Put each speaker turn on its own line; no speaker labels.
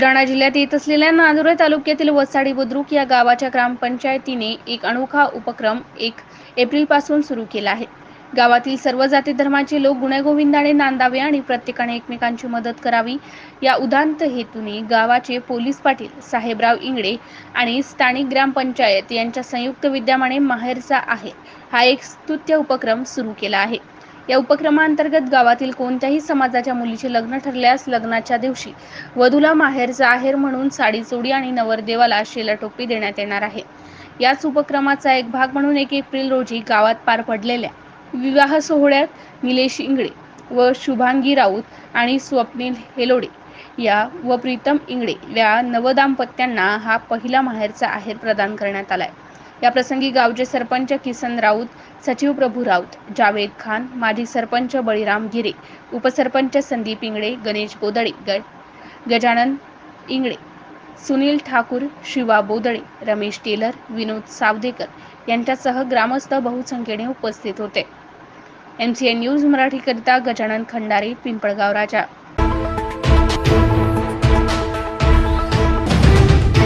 बुलढाणा जिल्ह्यात येत असलेल्या नांदुरे तालुक्यातील वसाडी बुद्रुक या गावाच्या ग्रामपंचायतीने एक अनोखा उपक्रम एक एप्रिलपासून सुरू केला आहे. गावातील सर्व जाती धर्माचे लोक गुण्यागोविंदाने नांदावे आणि प्रत्येकाने एकमेकांची मदत करावी या उदांत हेतूने गावाचे पोलीस पाटील साहेबराव इंगडे आणि स्थानिक ग्रामपंचायत यांच्या संयुक्त विद्यमाने माहेरचा आहे. हा एक स्तुत्य उपक्रम सुरू केला आहे. या उपक्रमांतर्गत गावातील कोणत्याही समाजाच्या मुलीचे लग्न ठरल्यास लग्नाच्या दिवशी वधूला माहेरचा आहेर म्हणून साडी चोडी आणि नवरदेवाला शेला टोपी देण्यात येणार आहे. याच उपक्रमाचा एक भाग म्हणून एक एप्रिल रोजी गावात पार पडलेल्या विवाह सोहळ्यात निलेश इंगळे व शुभांगी राऊत आणि स्वप्नील हेलोडे या व प्रीतम इंगळे या नवदाम्पत्यांना हा पहिला माहेरचा आहेर प्रदान करण्यात आलाय. या प्रसंगी गावचे सरपंच किसन राऊत सचिव प्रभू राऊत जावेद खान माजी सरपंच बळीराम गिरे उपसरपंच संदीप इंगळे गणेश बोदळे ग गजानन इंगळे सुनील ठाकूर शिवा बोदळे रमेश टेलर विनोद सावदेकर यांच्यासह ग्रामस्थ बहुसंख्येने उपस्थित होते. एम सी एन न्यूज मराठीकरिता गजानन खंडारे पिंपळगाव राजा.